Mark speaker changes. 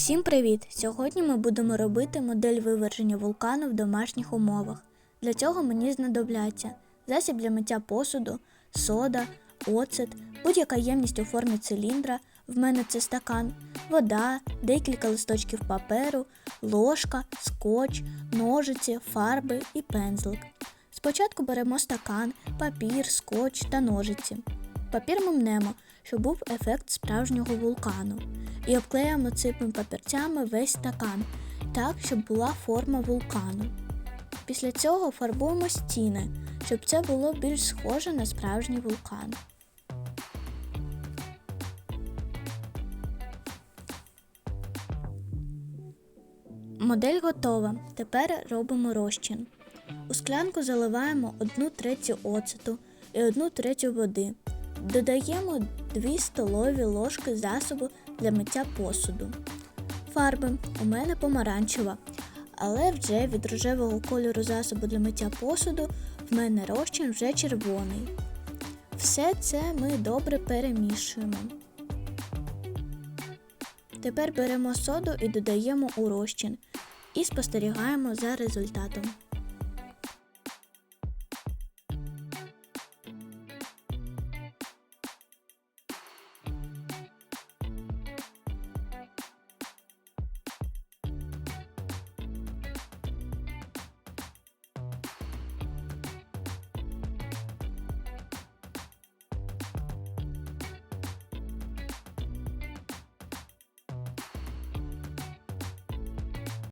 Speaker 1: Всім привіт! Сьогодні ми будемо робити модель виверження вулкану в домашніх умовах. Для цього мені знадобляться засіб для миття посуду, сода, оцет, будь-яка ємність у формі циліндра, в мене це стакан, вода, декілька листочків паперу, ложка, скотч, ножиці, фарби і пензлик. Спочатку беремо стакан, папір, скотч та ножиці. Папір ми мнемо, щоб був ефект справжнього вулкану. І обклеїмо цими папірцями весь стакан, так, щоб була форма вулкану. Після цього фарбуємо стіни, щоб це було більш схоже на справжній вулкан. Модель готова. Тепер робимо розчин. У склянку заливаємо 1 третю оцету і 1 третю води. Додаємо 2 столові ложки засобу для миття посуду. Фарби у мене помаранчева, але вже від рожевого кольору засобу для миття посуду в мене розчин вже червоний. Все це ми добре перемішуємо. Тепер беремо соду і додаємо у розчин і спостерігаємо за результатом.